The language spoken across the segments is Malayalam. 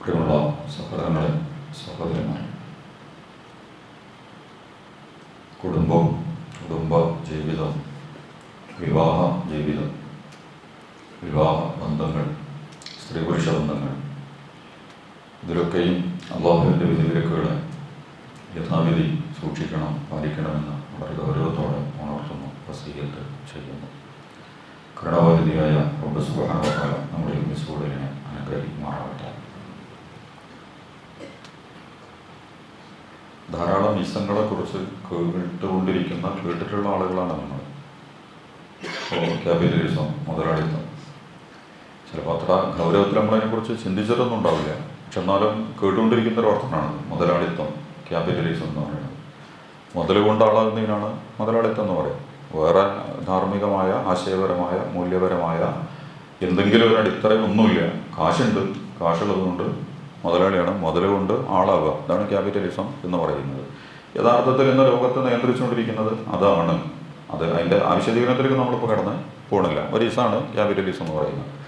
പ്രിയമുള്ള സഹോദരങ്ങളെ സഹോദരന്മാരെ കുടുംബം കുടുംബ ജീവിതം വിവാഹ ജീവിതം വിവാഹ ബന്ധങ്ങൾ സ്ത്രീ പുരുഷ ബന്ധങ്ങൾ. ഇതിലൊക്കെയും അള്ളാഹുവിന്റെ വിധിവിലക്കുകളെ യഥാവിധി സൂക്ഷിക്കണം പാലിക്കണമെന്ന് വളരെ ഗൗരവത്തോടെ ഉണർത്തുന്നു വസീയത്ത് ചെയ്യുന്നു. കരുണാവതിയായ റബ്ബ് നമ്മുടെ ഈ അനുഗ്രഹിക്കുമാറാവട്ടെ. ധാരാളം മിസ്സങ്ങളെ കുറിച്ച് കേട്ടുകൊണ്ടിരിക്കുന്ന കേട്ടിട്ടുള്ള ആളുകളാണ് നമ്മൾ. ക്യാപിറ്റലിസം മുതലാളിത്തം. ചിലപ്പോൾ അത്ര ഗൗരവത്തിൽ നമ്മളതിനെക്കുറിച്ച് ചിന്തിച്ചിട്ടൊന്നും ഉണ്ടാവില്ല. പക്ഷെ എന്നാലും കേട്ടുകൊണ്ടിരിക്കുന്ന ഒരു അർത്ഥമാണ് മുതലാളിത്തം ക്യാപിറ്റലിസം എന്ന് പറയുന്നത്. മുതൽ കൊണ്ടാളാകുന്നതിനാണ് മുതലാളിത്തം എന്ന് പറയും വേറെ ധാർമ്മികമായ ആശയപരമായ മൂല്യപരമായ എന്തെങ്കിലും ഒരു അടിത്തറയൊന്നുമില്ല കാശുണ്ട്. കാശുള്ളതുകൊണ്ട് മുതലാളിയാണ് മുതലുകൊണ്ട് ആളാവുക. അതാണ് ക്യാപിറ്റലിസം എന്ന് പറയുന്നത്. യഥാർത്ഥത്തിൽ ഇന്ന് ലോകത്തെ നിയന്ത്രിച്ചുകൊണ്ടിരിക്കുന്നത് അതാണ്. അത് അതിന്റെ ആവിശദീകരണത്തിലേക്ക് നമ്മളിപ്പോൾ കടന്ന് പോകണില്ല ഒരു ഇസാണ് ക്യാപിറ്റലിസം എന്ന് പറയുന്നത്.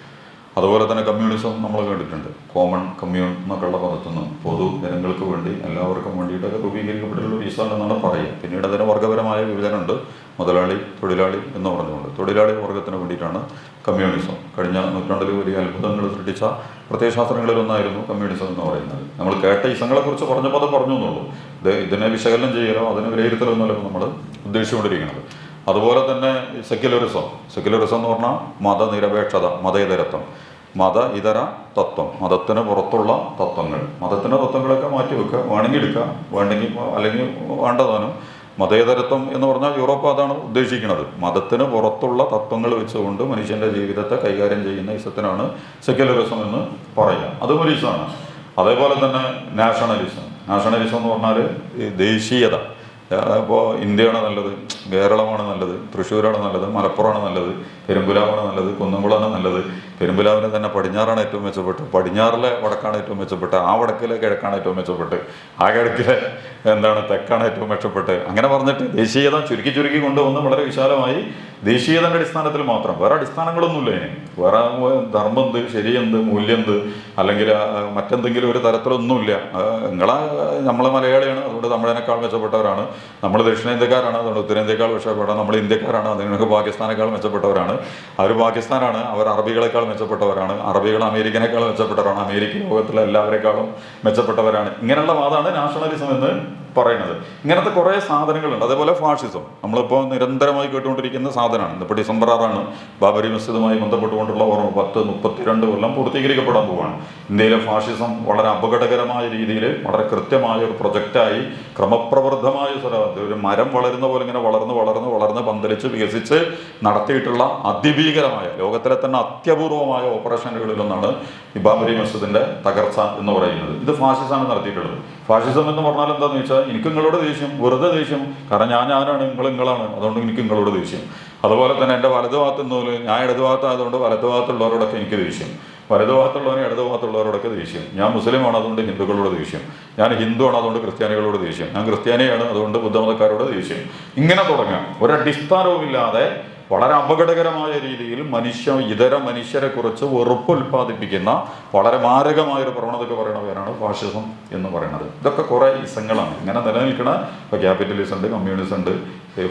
അതുപോലെ തന്നെ കമ്മ്യൂണിസം നമ്മൾ കണ്ടിട്ടുണ്ട്. കോമൺ കമ്മ്യൂൺ എന്നൊക്കെയുള്ള പദത്തുനിന്ന് പൊതു ജനങ്ങൾക്ക് വേണ്ടി എല്ലാവർക്കും വേണ്ടിയിട്ടൊക്കെ രൂപീകരിക്കപ്പെട്ടിട്ടുള്ള ഒരു ഇസാണ് എന്നാണ് പറയുക. പിന്നീട് അതിന് വർഗപരമായ വിഭജനമുണ്ട്. മുതലാളി തൊഴിലാളി എന്ന് പറഞ്ഞുകൊണ്ട്. തൊഴിലാളി വർഗത്തിന് വേണ്ടിയിട്ടാണ് കമ്മ്യൂണിസം കഴിഞ്ഞ നൂറ്റാണ്ടിൽ വലിയ അത്ഭുതങ്ങൾ സൃഷ്ടിച്ച പ്രത്യയശാസ്ത്രങ്ങളിലൊന്നായിരുന്നു കമ്മ്യൂണിസം എന്ന് പറയുന്നത്. നമ്മൾ കേട്ട ഇസങ്ങളെക്കുറിച്ച് പറഞ്ഞപ്പോൾ അത് പറഞ്ഞു എന്നുള്ളൂ ഇത് ഇതിനെ വിശകലനം ചെയ്യലോ അതിനെ വിലയിരുത്തലോ എന്നല്ലോ നമ്മൾ ഉദ്ദേശിച്ചുകൊണ്ടിരിക്കുന്നത്. അതുപോലെ തന്നെ സെക്യുലറിസം. സെക്യുലറിസം എന്ന് പറഞ്ഞാൽ മതനിരപേക്ഷത മതേതരത്വം. മത ഇതര തത്വം. മതത്തിന് പുറത്തുള്ള തത്വങ്ങൾ. മതത്തിന്റെ തത്വങ്ങളൊക്കെ മാറ്റി വെക്കുക. വേണമെങ്കിൽ എടുക്കുക. വേണ്ടെങ്കിൽ അല്ലെങ്കിൽ വേണ്ടതാനും. മതേതരത്വം എന്ന് പറഞ്ഞാൽ യൂറോപ്പ് അതാണ് ഉദ്ദേശിക്കുന്നത്. മതത്തിന് പുറത്തുള്ള തത്വങ്ങൾ വെച്ചുകൊണ്ട് മനുഷ്യന്റെ ജീവിതത്തെ കൈകാര്യം ചെയ്യുന്ന ഇസത്തിനാണ് സെക്യുലറിസം എന്ന് പറയുക. അതും ഒരു അതേപോലെ തന്നെ നാഷണലിസം. നാഷണലിസം എന്ന് പറഞ്ഞാൽ ദേശീയത. ഇപ്പോൾ ഇന്ത്യയാണ് നല്ലത് കേരളമാണ് നല്ലത് തൃശ്ശൂരാണ് നല്ലത് മലപ്പുറമാണ് നല്ലത്. പെരുമ്പുലാവാണ് നല്ലത് കുന്നംകുളമാണ് നല്ലത്. പെരുമ്പുലാവിനെ തന്നെ പടിഞ്ഞാറാണ് ഏറ്റവും മെച്ചപ്പെട്ട് പടിഞ്ഞാറിലെ വടക്കാണ് ഏറ്റവും മെച്ചപ്പെട്ട് ആ വടക്കിലെ കിഴക്കാണ് ഏറ്റവും മെച്ചപ്പെട്ട് ആ കിഴക്കിലെ എന്താണ് തെക്കാണ് ഏറ്റവും മെച്ചപ്പെട്ട്. അങ്ങനെ പറഞ്ഞിട്ട് ദേശീയത ചുരുക്കി ചുരുക്കി കൊണ്ടുവന്ന് വളരെ വിശാലമായി ദേശീയതന്റെ അടിസ്ഥാനത്തിൽ മാത്രം. വേറെ അടിസ്ഥാനങ്ങളൊന്നുമില്ല ഇനി. വേറെ ധർമ്മം എന്ത് ശരിയെന്ത് മൂല്യം എന്ത് അല്ലെങ്കിൽ മറ്റെന്തെങ്കിലും ഒരു തരത്തിലൊന്നുമില്ല. നിങ്ങളെ നമ്മൾ മലയാളിയാണ് അതുകൊണ്ട് നമ്മളതിനേക്കാൾ മെച്ചപ്പെട്ടവരാണ്. നമ്മൾ ദക്ഷിണേന്ത്യക്കാരാണ് അതുകൊണ്ട് ഉത്തരേന്ത്യക്കാൾ മെച്ചപ്പെട്ട നമ്മൾ ഇന്ത്യക്കാരാണ് അതിനൊക്കെ പാകിസ്ഥാനേക്കാൾ മെച്ചപ്പെട്ടവരാണ്. അവർ പാകിസ്ഥാനാണ്. അവർ അറബികളെക്കാൾ മെച്ചപ്പെട്ടവരാണ്. അറബികൾ അമേരിക്കനേക്കാൾ മെച്ചപ്പെട്ടവരാണ്. അമേരിക്ക ലോകത്തിലെ എല്ലാവരെക്കാളും മെച്ചപ്പെട്ടവരാണ്. ഇങ്ങനെയുള്ള വാദമാണ് നാഷണലിസം എന്ന് പറയുന്നത്. ഇങ്ങനത്തെ കുറേ സാധനങ്ങളുണ്ട്. അതേപോലെ ഫാഷിസം. നമ്മളിപ്പോൾ നിരന്തരമായി കേട്ടുകൊണ്ടിരിക്കുന്ന സാധനമാണ്. ഇന്നിപ്പോൾ ഡിസംബർ ആറാണ്. ബാബരി മസ്ജിദുമായി ബന്ധപ്പെട്ടുകൊണ്ടുള്ള ഓർമ്മ പത്ത് മുപ്പത്തിരണ്ട് കൊല്ലം പൂർത്തീകരിക്കപ്പെടാൻ പോവാണ്. ഇന്ത്യയിലെ ഫാഷിസം വളരെ അപകടകരമായ രീതിയിൽ വളരെ കൃത്യമായ ഒരു പ്രൊജക്റ്റായി ക്രമപ്രവർദ്ധമായ ഒരു മരം വളരുന്ന പോലെ ഇങ്ങനെ വളർന്ന് വളർന്ന് വളർന്ന് പന്തലിച്ച് വികസിച്ച് നടത്തിയിട്ടുള്ള അതിഭീകരമായ ലോകത്തിലെ തന്നെ അത്യപൂർവമായ ഓപ്പറേഷനുകളിലൊന്നാണ് ഈ ബാബരി മസ്ജിദിന്റെ തകർച്ച എന്ന് പറയുന്നത്. ഇത് ഫാഷിസമാണ് നടത്തിയിട്ടുള്ളത്. ഫാഷിസം എന്ന് പറഞ്ഞാൽ എന്താണെന്ന് വെച്ചാൽ എനിക്ക് നിങ്ങളോട് ദേഷ്യം വെറുതെ ദേഷ്യം. കാരണം ഞാൻ ഞാനാണ് നിങ്ങൾ നിങ്ങളാണ് അതുകൊണ്ട് എനിക്ക് നിങ്ങളോട് ദേഷ്യം. അതുപോലെ തന്നെ എന്റെ വലതു ഭാഗത്ത് നിന്ന് ഞാൻ ഇടതു ഭാഗത്തായതുകൊണ്ട് വലതു ഭാഗത്തുള്ളവരോടൊക്കെ എനിക്ക് ദേഷ്യം. വലതു ഭാഗത്തുള്ളവനും ഇടതു ഭാഗത്തുള്ളവരോടൊക്കെ ദേഷ്യം. ഞാൻ മുസ്ലിമാണ് അതുകൊണ്ട് ഹിന്ദുക്കളോട് ദേഷ്യം. ഞാൻ ഹിന്ദുവാണ് അതുകൊണ്ട് ക്രിസ്ത്യാനികളോട് ദേഷ്യം. ഞാൻ ക്രിസ്ത്യാനിയാണ് അതുകൊണ്ട് ബുദ്ധമതക്കാരോട് ദേഷ്യം. ഇങ്ങനെ തുടങ്ങാം. ഒരടിസ്ഥാനവുമില്ലാതെ വളരെ അപകടകരമായ രീതിയിൽ മനുഷ്യ ഇതര മനുഷ്യരെ കുറിച്ച് വെറുപ്പ് ഉൽപ്പാദിപ്പിക്കുന്ന വളരെ മാരകമായ ഒരു പ്രവണതയ്ക്ക് പറയുന്ന പേരാണ് ഫാഷിസം എന്ന് പറയുന്നത്. ഇതൊക്കെ കുറേ ഇസങ്ങളാണ് ഇങ്ങനെ നിലനിൽക്കുന്ന ഇപ്പോൾ ക്യാപിറ്റലിസം ഉണ്ട് കമ്മ്യൂണിസം ഉണ്ട്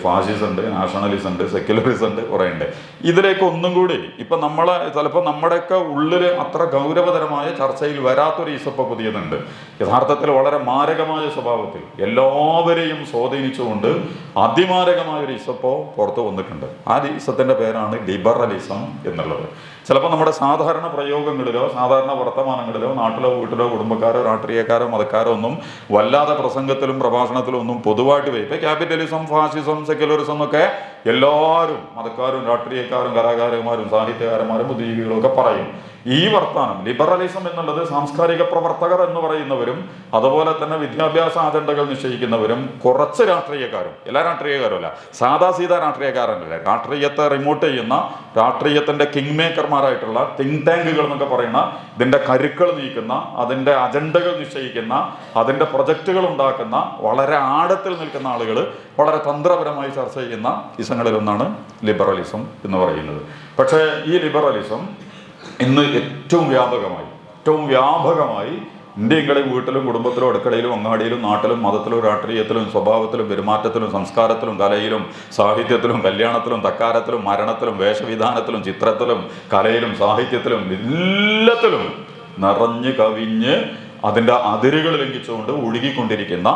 ഫാഷിസം ഉണ്ട് നാഷണലിസം ഉണ്ട് സെക്യുലറിസം ഉണ്ട് കുറേ ഉണ്ട്. ഇതിലേക്ക് ഒന്നും കൂടി ഇപ്പം നമ്മളെ ചിലപ്പോൾ നമ്മുടെയൊക്കെ ഉള്ളിൽ അത്ര ഗൗരവതരമായ ചർച്ചയിൽ വരാത്തൊരു ഈസപ്പ പുതിയതുണ്ട്. യഥാർത്ഥത്തിൽ വളരെ മാരകമായ സ്വഭാവത്തിൽ എല്ലാവരെയും സ്വാധീനിച്ചുകൊണ്ട് അതിമാരകമായ ഒരു ഈസപ്പോ പുറത്തു വന്നിട്ടുണ്ട്. ആ ഈസത്തിന്റെ പേരാണ് ലിബറലിസം എന്നുള്ളത്. ചിലപ്പോൾ നമ്മുടെ സാധാരണ പ്രയോഗങ്ങളിലോ സാധാരണ വർത്തമാനങ്ങളിലോ നാട്ടിലോ വീട്ടിലോ കുടുംബക്കാരോ രാഷ്ട്രീയക്കാരോ മതക്കാരോ ഒന്നും വല്ലാതെ പ്രസംഗത്തിലും പ്രഭാഷണത്തിലും ഒന്നും പൊതുവായിട്ട് വരും ഇപ്പം ക്യാപിറ്റലിസം ഫാസിസം സെക്യുലറിസം എന്നൊക്കെ എല്ലാവരും മതക്കാരും രാഷ്ട്രീയക്കാരും കലാകാരന്മാരും സാഹിത്യകാരന്മാരും ബുദ്ധിജീവികളും ഒക്കെ പറയും. ഈ വർത്താനം ലിബറലിസം എന്നുള്ളത് സാംസ്കാരിക പ്രവർത്തകർ എന്ന് പറയുന്നവരും അതുപോലെ തന്നെ വിദ്യാഭ്യാസ അജണ്ടകൾ നിശ്ചയിക്കുന്നവരും കുറച്ച് രാഷ്ട്രീയക്കാരും എല്ലാ രാഷ്ട്രീയക്കാരും അല്ല സാധാ സീതാ രാഷ്ട്രീയക്കാരനല്ല രാഷ്ട്രീയത്തെ റിമോട്ട് ചെയ്യുന്ന രാഷ്ട്രീയത്തിന്റെ കിങ് മേക്കർമാരായിട്ടുള്ള തിങ്ക് ടാങ്കുകൾ എന്നൊക്കെ പറയുന്ന ഇതിന്റെ കരുക്കൾ നീക്കുന്ന അതിന്റെ അജണ്ടകൾ നിശ്ചയിക്കുന്ന അതിന്റെ പ്രൊജക്റ്റുകൾ ഉണ്ടാക്കുന്ന വളരെ ആഴത്തിൽ നിൽക്കുന്ന ആളുകൾ വളരെ തന്ത്രപരമായി ചർച്ച ചെയ്യുന്ന ഇസങ്ങളിലൊന്നാണ് ലിബറലിസം എന്ന് പറയുന്നത്. പക്ഷേ ഈ ലിബറലിസം ഇന്ന് ഏറ്റവും വ്യാപകമായി ഏറ്റവും വ്യാപകമായി ഇന്ത്യകളെ വീട്ടിലും കുടുംബത്തിലും അടുക്കളയിലും അങ്ങാടിയിലും നാട്ടിലും മതത്തിലും രാഷ്ട്രീയത്തിലും സ്വഭാവത്തിലും പെരുമാറ്റത്തിലും സംസ്കാരത്തിലും കലയിലും സാഹിത്യത്തിലും കല്യാണത്തിലും തക്കാരത്തിലും മരണത്തിലും വേഷവിധാനത്തിലും ചിത്രത്തിലും കലയിലും സാഹിത്യത്തിലും എല്ലാത്തിലും നിറഞ്ഞ് കവിഞ്ഞ് അതിന്റെ അതിരുകൾ ലംഘിച്ചുകൊണ്ട് ഒഴുകിക്കൊണ്ടിരിക്കുന്ന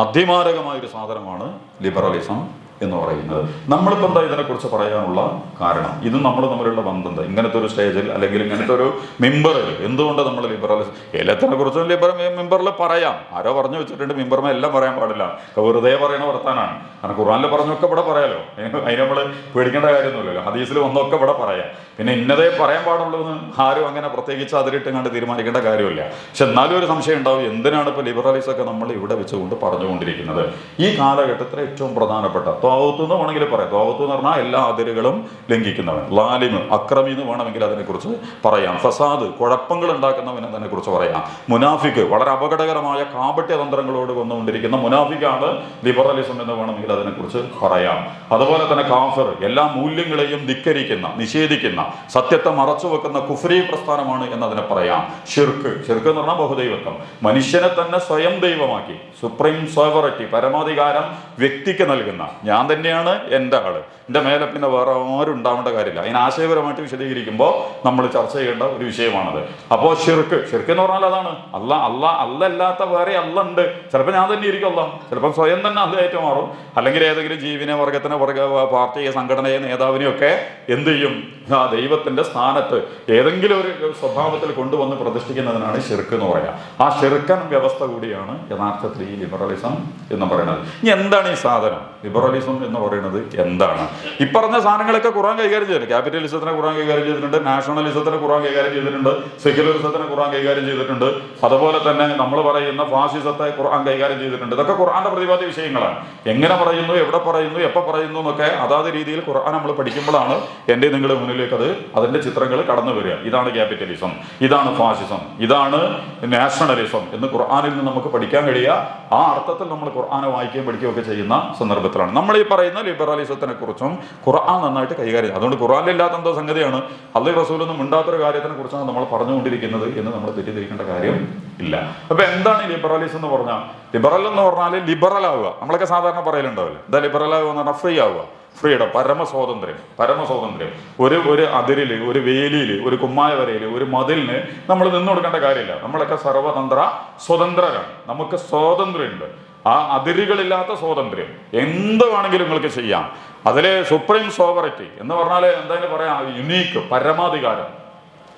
അതിമാരകമായ ഒരു സാധനമാണ് ലിബറലിസം. എന്ന് പറയുന്നത്. നമ്മളിപ്പോൾ എന്താ ഇതിനെക്കുറിച്ച് പറയാനുള്ള കാരണം? ഇത് നമ്മൾ തമ്മിലുള്ള ബന്ധം ഇങ്ങനത്തെ ഒരു സ്റ്റേജിൽ അല്ലെങ്കിൽ ഇങ്ങനത്തെ ഒരു മെമ്പറിൽ എന്തുകൊണ്ട് നമ്മൾ ലിബറൽ എല്ലാത്തിനെ കുറിച്ചും ലിബറൽ മെമ്പറിൽ പറയാം. ആരോ പറഞ്ഞു വെച്ചിട്ടുണ്ട് മെമ്പർമേ എല്ലാം പറയാൻ പാടില്ല. വെറുതെ പറയണ വർത്താനാണ്. കാരണം ഖുറാനിൽ പറഞ്ഞൊക്കെ ഇവിടെ പറയാലോ. അതിന് നമ്മൾ പേടിക്കേണ്ട കാര്യമൊന്നുമില്ലല്ലോ. ഹദീസിൽ വന്നൊക്കെ ഇവിടെ പറയാം. പിന്നെ ഇന്നതേ പറയാൻ പാടുള്ളൂ ആരും അങ്ങനെ പ്രത്യേകിച്ച് അതിലിട്ട് കണ്ട് തീരുമാനിക്കേണ്ട കാര്യമില്ല. പക്ഷെ എന്നാലും ഒരു സംശയം ഉണ്ടാവും എന്തിനാണ് ഇപ്പോൾ ലിബറലിസ് ഒക്കെ നമ്മൾ ഇവിടെ വെച്ചുകൊണ്ട് പറഞ്ഞുകൊണ്ടിരിക്കുന്നത്? ഈ കാലഘട്ടത്തിലെ ഏറ്റവും പ്രധാനപ്പെട്ട ത്വാവത്ത് എന്ന് വേണമെങ്കിൽ പറയാം. ത്വാവത്ത് എന്ന് പറഞ്ഞാൽ എല്ലാ അതിരുകളും ലംഘിക്കുന്നവൻ. ലാലിമ് അക്രമി എന്ന് വേണമെങ്കിൽ അതിനെക്കുറിച്ച് പറയാം. ഫസാദ് കുഴപ്പങ്ങൾ ഉണ്ടാക്കുന്നവൻ അതിനെക്കുറിച്ച് പറയാം. മുനാഫിക്ക് വളരെ അപകടകരമായ കാപട്യ തന്ത്രങ്ങളോട് വന്നുകൊണ്ടിരിക്കുന്ന മുനാഫിക്കാണ് ലിബറലിസം എന്ന് വേണമെങ്കിൽ അതിനെക്കുറിച്ച് പറയാം. അതുപോലെ തന്നെ കാഫർ എല്ലാ മൂല്യങ്ങളെയും ധിക്കരിക്കുന്ന നിഷേധിക്കുന്ന സത്യത്തെ മറച്ചു വെക്കുന്ന കുഫ്രി പ്രസ്ഥാനമാണ് എന്നതിനെ പറയാം. ഷിർക്ക് ഷിർക്ക് എന്ന് പറഞ്ഞാൽ ബഹുദൈവത്വം. മനുഷ്യനെ തന്നെ സ്വയം ദൈവമാക്കി സുപ്രീം സോവറിറ്റി പരമാധികാരം വ്യക്തിക്ക് നൽകുന്ന ഞാൻ തന്നെയാണ് എന്റെ ആൾ. എന്റെ മേലെ പിന്നെ വേറെ ആരും ഉണ്ടാവേണ്ട കാര്യമില്ല. അതിന് ആശയപരമായിട്ട് വിശദീകരിക്കുമ്പോൾ നമ്മൾ ചർച്ച ചെയ്യേണ്ട ഒരു വിഷയമാണത്. അപ്പോൾ ഷിർക്ക് ഷിർക്ക് എന്ന് പറഞ്ഞാൽ അതാണ്. അല്ല അല്ല അല്ലല്ലാത്ത വേറെ അല്ല ഉണ്ട് ചിലപ്പോൾ ഞാൻ തന്നെ ഇരിക്കും അല്ല. ചിലപ്പോൾ സ്വയം തന്നെ അല്ലായിട്ട് മാറും അല്ലെങ്കിൽ ഏതെങ്കിലും ജീവനെ വർഗത്തിനെ വർഗ പാർട്ടിയെ സംഘടനയെ നേതാവിനെയൊക്കെ എന്ത് ചെയ്യും? ആ ദൈവത്തിന്റെ സ്ഥാനത്ത് ഏതെങ്കിലും ഒരു സ്വഭാവത്തിൽ കൊണ്ടുവന്ന് പ്രതിഷ്ഠിക്കുന്നതിനാണ് ഷിർക്ക് എന്ന് പറയുക ആ ഷിർക്കൻ വ്യവസ്ഥ കൂടിയാണ് യഥാർത്ഥത്തിൽ ഈ ലിബറലിസം എന്ന് പറയുന്നത്. ഇനി എന്താണ് ഈ സാധനം? ലിബറലിസം എന്ന് പറയുന്നത് എന്താണ്? ഈ പറഞ്ഞ സാധനങ്ങളൊക്കെ ഖുറാൻ കൈകാര്യം ചെയ്തിട്ടുണ്ട്. ക്യാപിറ്റലിസത്തിനെ ഖുറാൻ കൈകാര്യം ചെയ്തിട്ടുണ്ട്. നാഷണലിസത്തിനെ ഖുറാൻ കൈകാര്യം ചെയ്തിട്ടുണ്ട്. സെക്യുലറിസത്തിനെ ഖുറാൻ കൈകാര്യം ചെയ്തിട്ടുണ്ട്. അതുപോലെ തന്നെ നമ്മൾ പറയുന്ന ഫാസിസത്തെ ഖുർആൻ കൈകാര്യം ചെയ്തിട്ടുണ്ട്. ഇതൊക്കെ ഖുറാന്റെ പ്രതിപാദ്യ വിഷയങ്ങളാണ്. എങ്ങനെ പറയുന്നു എവിടെ പറയുന്നു എപ്പോൾ പറയുന്നു എന്നൊക്കെ അതാത് രീതിയിൽ ഖുർആൻ നമ്മൾ പഠിക്കുമ്പോഴാണ് എന്റെ നിങ്ങളുടെ മുന്നിലേക്ക് അത് അതിന്റെ ചിത്രങ്ങൾ കടന്നു വരിക. ഇതാണ് ക്യാപിറ്റലിസം. ഇതാണ് ഫാസിസം. ഇതാണ് നാഷണലിസം എന്ന് ഖുർആാനിൽ നിന്ന് നമുക്ക് പഠിക്കാൻ കഴിയുക. ആ അർത്ഥത്തിൽ നമ്മൾ ഖുർആാനെ വായിക്കുകയും പഠിക്കുകയും ഒക്കെ ചെയ്യുന്ന സന്ദർഭത്തിലാണ് നമ്മൾ ഈ പറയുന്ന ലിബറലിസത്തിനെ കുറിച്ചും ഖുർആൻ നന്നായിട്ട് കൈകാര്യം അതുകൊണ്ട് ഖുർആനിലില്ലാത്ത എന്തോ സംഗതിയാണ്. അള്ളി റസൂലൊന്നും മിണ്ടാത്തൊരു കാര്യത്തിനെ കുറിച്ചാണ് നമ്മൾ പറഞ്ഞുകൊണ്ടിരിക്കുന്നത് എന്ന് നമ്മൾ തെറ്റിദ്ധരിക്കേണ്ട കാര്യം ഇല്ല. അപ്പൊ എന്താണ് ലിബറലിസം എന്ന് പറഞ്ഞാൽ? ലിബറൽ എന്ന് പറഞ്ഞാൽ ലിബറൽ ആവുക. നമ്മളൊക്കെ സാധാരണ പറയലുണ്ടാവില്ലേ? എന്താ ലിബറൽ ആവുക എന്ന് പറഞ്ഞാൽ ഫ്രീ ആവുക. ഫ്രീഡം പരമസ്വാതന്ത്ര്യം. പരമസ്വാതന്ത്ര്യം. ഒരു ഒരു അതിരിൽ ഒരു വേലിയിൽ ഒരു കുമ്മായ വരയിൽ ഒരു മതിലിന് നമ്മൾ നിന്നു കൊടുക്കേണ്ട കാര്യമില്ല. നമ്മളൊക്കെ സർവതന്ത്ര സ്വതന്ത്രരാണ്. നമുക്ക് സ്വാതന്ത്ര്യമുണ്ട്. ആ അതിരുകളില്ലാത്ത സ്വാതന്ത്ര്യം എന്ത് വേണമെങ്കിലും നിങ്ങൾക്ക് ചെയ്യാം. അതിലെ സുപ്രീം സോവറിറ്റി എന്ന് പറഞ്ഞാൽ എന്തായാലും പറയാം യുണീക്ക് പരമാധികാരം.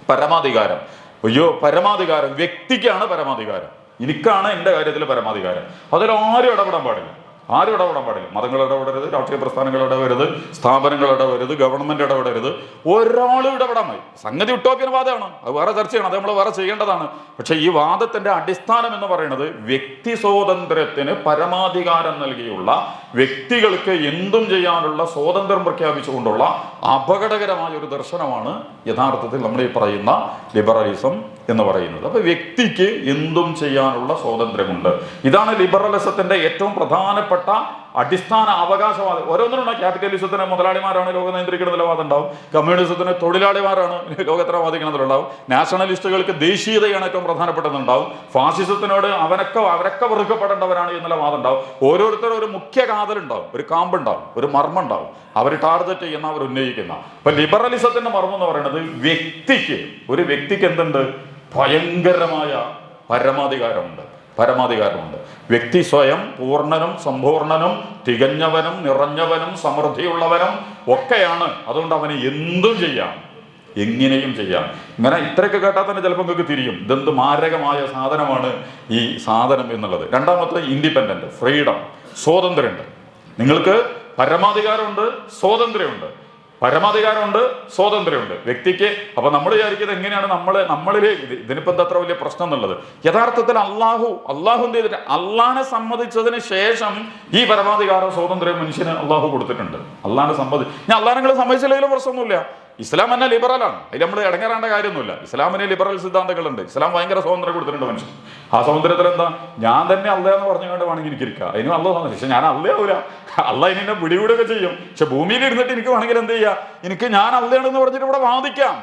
പരമാധികാരം. അയ്യോ പരമാധികാരം. വ്യക്തിക്കാണ് പരമാധികാരം. എനിക്കാണ് എന്റെ കാര്യത്തിൽ പരമാധികാരം. അതിലാരും ഇടപെടാൻ പാടില്ല. ആരും ഇടപെടാൻ പാടില്ല. മതങ്ങൾ ഇടപെടരുത് രാഷ്ട്രീയ പ്രസ്ഥാനങ്ങൾ ഇടപെടരുത് സ്ഥാപനങ്ങൾ ഇടപെടരുത് ഗവൺമെന്റ് ഇടപെടരുത്. ഒരാളും ഇടപെടാൻ മതി സംഗതി ഉട്ടോപ്യൻ വാദമാണ്. അത് വേറെ ചർച്ചയാണ് അത് നമ്മൾ വേറെ ചെയ്യേണ്ടതാണ്. പക്ഷേ ഈ വാദത്തിന്റെ അടിസ്ഥാനം എന്ന് പറയുന്നത് വ്യക്തി സ്വാതന്ത്ര്യത്തിന് പരമാധികാരം നൽകിയുള്ള വ്യക്തികൾക്ക് എന്തും ചെയ്യാനുള്ള സ്വാതന്ത്ര്യം പ്രഖ്യാപിച്ചുകൊണ്ടുള്ള അപകടകരമായ ഒരു ദർശനമാണ് യഥാർത്ഥത്തിൽ നമ്മൾ ഈ പറയുന്ന ലിബറലിസം എന്ന് പറയുന്നത്. അപ്പൊ വ്യക്തിക്ക് എന്തും ചെയ്യാനുള്ള സ്വാതന്ത്ര്യമുണ്ട്. ഇതാണ് ലിബറലിസത്തിന്റെ ഏറ്റവും പ്രധാനപ്പെട്ട അടിസ്ഥാന അവകാശവാദം. ഓരോന്നിനും ക്യാപിറ്റലിസത്തിന് മുതലാളിമാരാണ് ലോകം നിയന്ത്രിക്കുന്ന നിലവാദം ഉണ്ടാവും കമ്മ്യൂണിസത്തിന് തൊഴിലാളിമാരാണ് ലോകത്തിനെ വാദിക്കുന്നതിലുണ്ടാവും നാഷണലിസ്റ്റുകൾക്ക് ദേശീയതയാണ് ഏറ്റവും പ്രധാനപ്പെട്ടതുണ്ടാവും ഫാസിസത്തിനോട് അവനൊക്കെ അവരൊക്കെ വെറുക്കപ്പെടേണ്ടവരാണ് എന്നുള്ള വാദം ഉണ്ടാവും ഓരോരുത്തരും ഒരു മുഖ്യ കാതലുണ്ടാവും. ഒരു കാമ്പുണ്ടാവും. ഒരു മർമ്മം ഉണ്ടാവും അവർ ടാർഗറ്റ് ചെയ്യുന്ന അവർ ഉന്നയിക്കുന്ന. അപ്പൊ ലിബറലിസത്തിന്റെ മർമ്മം എന്ന് പറയുന്നത് വ്യക്തിക്ക് ഒരു വ്യക്തിക്ക് എന്തുണ്ട്? ഭയങ്കരമായ പരമാധികാരമുണ്ട്. പരമാധികാരമുണ്ട്. വ്യക്തി സ്വയം പൂർണനും സമ്പൂർണനും തികഞ്ഞവനും നിറഞ്ഞവനും സമൃദ്ധിയുള്ളവനും ഒക്കെയാണ്. അതുകൊണ്ട് അവന് എന്തും ചെയ്യാം. എങ്ങനെയും ചെയ്യാം. ഇങ്ങനെ ഇത്രയൊക്കെ കേട്ടാൽ തന്നെ ചിലപ്പോൾ നിങ്ങൾക്ക് തിരിയും. ഇതെന്ത് മാരകമായ സാധനമാണ് ഈ സാധനം എന്നുള്ളത്. രണ്ടാമത്തെ ഇൻഡിപെൻഡന്റ് ഫ്രീഡം സ്വാതന്ത്ര്യമുണ്ട്. നിങ്ങൾക്ക് പരമാധികാരമുണ്ട് സ്വാതന്ത്ര്യമുണ്ട്. പരമാധികാരമുണ്ട് സ്വാതന്ത്ര്യമുണ്ട്. വ്യക്തിക്ക് അപ്പൊ നമ്മൾ വിചാരിക്കുന്നത് എങ്ങനെയാണ് നമ്മൾ നമ്മളിൽ ഇത് ഇതിനിപ്പോ എന്താ അത്ര വലിയ പ്രശ്നം എന്നുള്ളത്? യഥാർത്ഥത്തിൽ അള്ളാഹു അള്ളാഹു എന്ത് ചെയ്തിട്ട് അള്ളാഹിനെ സമ്മതിച്ചതിന് ശേഷം ഈ പരമാധികാരം സ്വാതന്ത്ര്യം മനുഷ്യന് അള്ളാഹു കൊടുത്തിട്ടുണ്ട്. അള്ളാഹിനെ സമ്മതി ഞാൻ അള്ളാഹിനെ സമ്മതിച്ചില്ലെങ്കിലും പ്രശ്നമൊന്നുമില്ല. ഇസ്ലാം തന്നെ ലിബറലാണ് അതിൽ നമ്മൾ ഇടങ്ങേറേണ്ട കാര്യമൊന്നുമില്ല. ഇസ്ലാമിന് ലിബറൽ സിദ്ധാന്തങ്ങളുണ്ട്. ഇസ്ലാം ഭയങ്കര സ്വാതന്ത്ര്യം കൊടുത്തിട്ടുണ്ട് മനുഷ്യൻ. ആ സ്വാതന്ത്ര്യത്തിൽ എന്താ? ഞാൻ തന്നെ അല്ല എന്ന് പറഞ്ഞുകൊണ്ട് വേണമെങ്കിൽ എനിക്ക് ഇരിക്കുക അതിനും അല്ല. സ്വാതന്ത്ര്യം പക്ഷെ ഞാൻ അല്ലയാവൂല അല്ല ഇനി എന്നെ പിടികൂടൊക്കെ ചെയ്യും. പക്ഷെ ഭൂമിയിൽ ഇരുന്നിട്ട് എനിക്ക് വേണമെങ്കിൽ എന്ത് ചെയ്യുക എനിക്ക് ഞാൻ അല്ലയാണെന്ന് പറഞ്ഞിട്ട് ഇവിടെ വാദിക്കാം.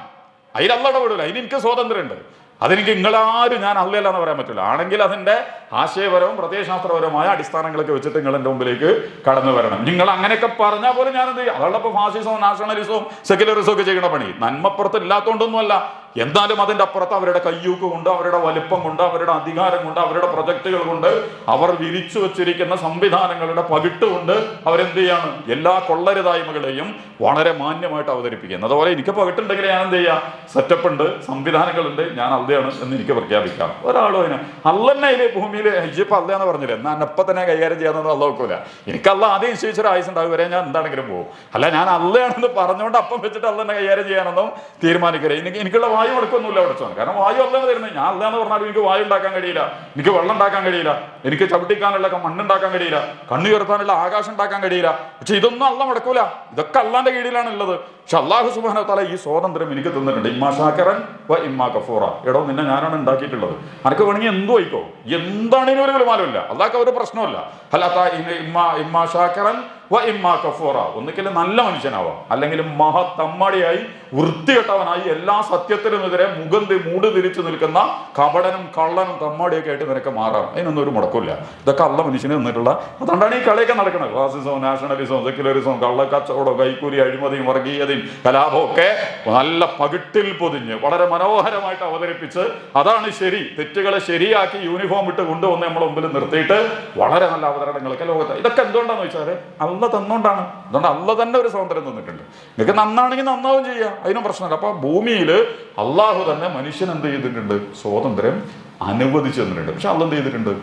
അതിലല്ല ഇടപെടില്ല അതിന് എനിക്ക് സ്വാതന്ത്ര്യമുണ്ട്. അതെനിക്ക് നിങ്ങളാരും ഞാൻ അല്ലല്ല എന്ന് പറയാൻ പറ്റില്ല. ആണെങ്കിൽ അതിന്റെ ആശയപരവും പ്രത്യയശാസ്ത്രപരവുമായ അടിസ്ഥാനങ്ങളൊക്കെ വെച്ചിട്ട് നിങ്ങൾ എന്റെ മുമ്പിലേക്ക് കടന്നു വരണം. നിങ്ങൾ അങ്ങനെയൊക്കെ പറഞ്ഞാൽ പോലും ഞാൻ എന്ത് ചെയ്യും? അതുകൊണ്ട് ഫാസിസവും നാഷണലിസവും സെക്യുലറിസവും ഒക്കെ ചെയ്യുന്ന പണി. നന്മപ്പുറത്ത് ഇല്ലാത്തതുകൊണ്ടൊന്നുമല്ല എന്നാലും അതിന്റെ അപ്പുറത്ത് അവരുടെ കയ്യൂക്ക് ഉണ്ട് അവരുടെ വലിപ്പം കൊണ്ട് അവരുടെ അധികാരം കൊണ്ട് അവരുടെ പ്രൊജക്ടുകൾ കൊണ്ട് അവർ വിരിച്ചു വച്ചിരിക്കുന്ന സംവിധാനങ്ങളുടെ പകിട്ട് കൊണ്ട് അവരെന്ത് ചെയ്യാണ് എല്ലാ കൊള്ളരുതായ്മകളെയും വളരെ മാന്യമായിട്ട് അവതരിപ്പിക്കുന്നത് അതുപോലെ എനിക്ക് പകിട്ടുണ്ടെങ്കിൽ ഞാൻ എന്ത് ചെയ്യാം സെറ്റപ്പ് ഉണ്ട് സംവിധാനങ്ങളുണ്ട് ഞാൻ അല്ലയാണ് എന്ന് എനിക്ക് പ്രഖ്യാപിക്കാം. ഒരാളും അതിന് അല്ലന്നെ ഭൂമിയിൽ ഹിജിപ്പ് അല്ല എന്ന് പറഞ്ഞില്ല? ഞാൻ എന്നെപ്പം തന്നെ കൈകാര്യം ചെയ്യാമെന്ന് അല്ല നോക്കൂല. എനിക്കല്ല ആദ്യം നിശ്ചയിച്ചൊരു ആയുസ് ഉണ്ടാവും വരെ ഞാൻ എന്താണെങ്കിലും പോകും. അല്ല ഞാൻ അല്ലയാണെന്ന് പറഞ്ഞുകൊണ്ട് അപ്പം വെച്ചിട്ട് അല്ലെന്നെ കൈകാര്യം ചെയ്യാനൊന്നും തീരുമാനിക്കില്ല. എനിക്ക് എനിക്കുള്ള വായു എടുക്കൊന്നുമില്ല പഠിച്ചോൻ കാരണം വായു അല്ലാതെ തരുന്നത് ഞാൻ അല്ലാന്ന് പറഞ്ഞാലും എനിക്ക് വായു ഉണ്ടാക്കാൻ കഴിയില്ല. എനിക്ക് വെള്ളം ഉണ്ടാക്കാൻ കഴിയില്ല. എനിക്ക് ചവിട്ടിക്കാനുള്ള മണ്ണുണ്ടാക്കാൻ കഴിയില്ല. കണ്ണു ഉയർത്താനുള്ള ആകാശം ഉണ്ടാക്കാൻ കഴിയില്ല. പക്ഷെ ഇതൊന്നും അല്ല മുടക്കൂല. ഇതൊക്കെ അല്ലാന്റെ കീഴിലാണ് ഉള്ളത്. പക്ഷെ അള്ളാഹു സുബാന തല ഈ സ്വാതന്ത്ര്യം എനിക്ക് തന്നിട്ടുണ്ട്. ഇമ്മാ ഷാക്കറൻ വ ഇമ്മാ കഫൂറ എടോ നിന്നെ ഞാനാണ് ഉണ്ടാക്കിയിട്ടുള്ളത്. അനക്ക് വേണമെങ്കിൽ എന്തു ആയിക്കോ? എന്താണെങ്കിലും ഒരു വിലമാനമില്ല അള്ളാഹ് ഒരു പ്രശ്നമല്ല അല്ലാത്ത ഇമ്മാ ഇമ്മാ ഷാക്കറൻ വ ഇമ്മാ കഫൂറ ഒന്നിക്കൽ നല്ല മനുഷ്യനാവാം. അല്ലെങ്കിൽ മഹത്തമ്മടിയായി വൃത്തികെട്ടവനായി എല്ലാ സത്യത്തിനുമെതിരെ മുഖം മൂടി തിരിച്ചു നിൽക്കുന്ന കപടനും കള്ളനും തമ്മാടിയൊക്കെ ആയിട്ട് നിനക്ക് മാറാം. അതിനൊന്നും ഒരു മുടക്കില്ല ഇതൊക്കെ അള്ള മനുഷ്യന് നിന്നിട്ടുള്ള അതുകൊണ്ടാണ് ഈ കളിയൊക്കെ നടക്കുന്നത് ഫാസിസവും നാഷണലിസവും സെക്യുലറിസവും കള്ളക്കച്ചവടവും കൈക്കൂലി അഴിമതിയും വർഗീയതയും കലാപവും ഒക്കെ നല്ല പകിട്ടിൽ പൊതിഞ്ഞ് വളരെ മനോഹരമായിട്ട് അവതരിപ്പിച്ച് അതാണ് ശരി. തെറ്റുകളെ ശരിയാക്കി യൂണിഫോം ഇട്ട് കൊണ്ടുവന്ന് നമ്മുടെ മുമ്പിൽ നിർത്തിയിട്ട് വളരെ നല്ല അവതരണങ്ങളൊക്കെ ലോകത്ത്. ഇതൊക്കെ എന്തുകൊണ്ടാന്ന് വെച്ചാൽ അല്ല തന്നുകൊണ്ടാണ് അതുകൊണ്ട് അല്ല തന്നെ ഒരു സ്വാതന്ത്ര്യം തന്നിട്ടുണ്ട്. നിങ്ങൾക്ക് നന്നാണെങ്കിൽ നന്നാവും ചെയ്യാം. അതിനും പ്രശ്നമില്ല. അപ്പൊ ഭൂമിയിൽ അള്ളാഹു തന്നെ മനുഷ്യൻ എന്ത് ചെയ്തിട്ടുണ്ട്? സ്വാതന്ത്ര്യം അനുവദിച്ചു തന്നിട്ടുണ്ട്. പക്ഷെ അല്ല എന്ത് ചെയ്തിട്ടുണ്ട്?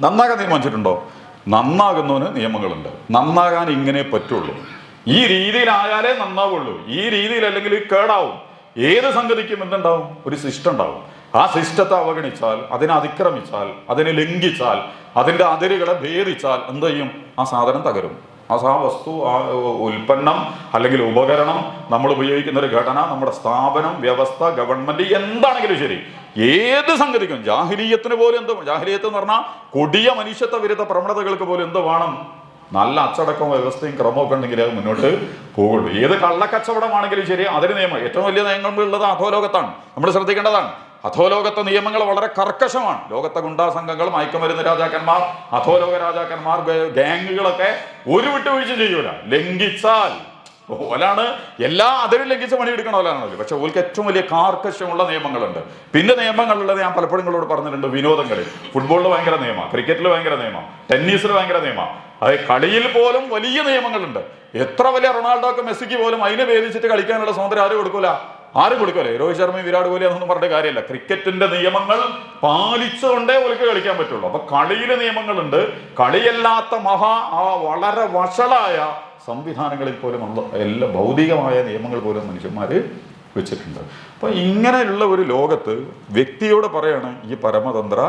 നന്നാകാൻ തീരുമാനിച്ചിട്ടുണ്ടോ? നന്നാകുന്നവന് നിയമങ്ങളുണ്ട്. നന്നാകാൻ ഇങ്ങനെ പറ്റുള്ളൂ. ഈ രീതിയിലായാലേ നന്നാവുള്ളൂ. ഈ രീതിയിൽ അല്ലെങ്കിൽ കേടാവും. ഏത് സംഗതിക്കും എന്തുണ്ടാവും? ഒരു സിസ്റ്റം ഉണ്ടാവും. ആ സിസ്റ്റത്തെ അവഗണിച്ചാൽ അതിനെ അതിക്രമിച്ചാൽ അതിനെ ലംഘിച്ചാൽ അതിന്റെ അതിരുകളെ ഭേദിച്ചാൽ എന്ത് ചെയ്യും? ആ സാധനം തകരും. ആ സാ വസ്തു ആ ഉൽപ്പന്നം അല്ലെങ്കിൽ ഉപകരണം നമ്മൾ ഉപയോഗിക്കുന്ന ഒരു ഘടന നമ്മുടെ സ്ഥാപനം വ്യവസ്ഥ ഗവൺമെന്റ് എന്താണെങ്കിലും ശരി. ഏത് സംഗതിക്കും ജാഹിലീയത്തിന് പോലും എന്ത് ജാഹിലീയത്ത് എന്ന് പറഞ്ഞാൽ കൊടിയ മനുഷ്യത്വ വിരുദ്ധ പ്രവണതകൾക്ക് പോലും എന്ത് വേണം? നല്ല അച്ചടക്കവും വ്യവസ്ഥയും ക്രമവും ഒക്കെ ഉണ്ടെങ്കിൽ അത് മുന്നോട്ട് പോകുള്ളൂ. ഏത് കള്ളക്കച്ചവടമാണെങ്കിലും ശരി അതിന് നിയമം. ഏറ്റവും വലിയ നിയമങ്ങളുള്ളത് അധോലോകത്താണ്. നമ്മൾ ശ്രദ്ധിക്കേണ്ടതാണ്. അധോലോകത്തെ നിയമങ്ങൾ വളരെ കർക്കശമാണ്. ലോകത്തെ ഗുണ്ടാ സംഘങ്ങൾ മയക്കുമരുന്ന് രാജാക്കന്മാർ അധോലോക രാജാക്കന്മാർ ഗാങ്ങുകളൊക്കെ ഒരു വിട്ടുവീഴ്ച ചെയ്യൂല. ലംഘിച്ചാൽ. ഓലാണ് എല്ലാ അതിരും ലംഘിച്ച് പണിയെടുക്കണമല്ലാണല്ലോ പക്ഷെ ഓൽക്ക് ഏറ്റവും വലിയ കാർക്കശ്യമുള്ള നിയമങ്ങളുണ്ട്. പിന്നെ നിയമങ്ങളുള്ളത് ഞാൻ പലപ്പോഴും നിങ്ങളോട് പറഞ്ഞിട്ടുണ്ട്. വിനോദങ്ങളിൽ ഫുട്ബോളിൽ ഭയങ്കര നിയമം. ക്രിക്കറ്റിൽ ഭയങ്കര നിയമം. ടെന്നീസിൽ ഭയങ്കര നിയമം. അത് കളിയിൽ പോലും വലിയ നിയമങ്ങളുണ്ട്. എത്ര വലിയ റൊണാൾഡോക്ക് മെസ്സിക്ക് പോലും അതിനെ ഭേദിച്ചിട്ട് കളിക്കാനുള്ള സ്വാതന്ത്ര്യം ആരും കൊടുക്കൂല. ആരും കൊടുക്കൂലേ. രോഹിത് ശർമ്മയും വിരാട് കോഹ്ലി അതൊന്നും പറഞ്ഞ കാര്യമല്ല. ക്രിക്കറ്റിന്റെ നിയമങ്ങൾ പാലിച്ചുകൊണ്ടേ ഒലിക്ക് കളിക്കാൻ പറ്റുള്ളൂ. അപ്പൊ കളിയിലെ നിയമങ്ങളുണ്ട്. കളിയല്ലാത്ത മഹാ ആ വളരെ വഷളായ സംവിധാനങ്ങളിൽ പോലും എല്ലാ ഭൗതികമായ നിയമങ്ങൾ പോലും മനുഷ്യന്മാര് വെച്ചിട്ടുണ്ട്. അപ്പൊ ഇങ്ങനെയുള്ള ഒരു ലോകത്ത് വ്യക്തിയോട് പറയാണ് ഈ പരമതന്ത്ര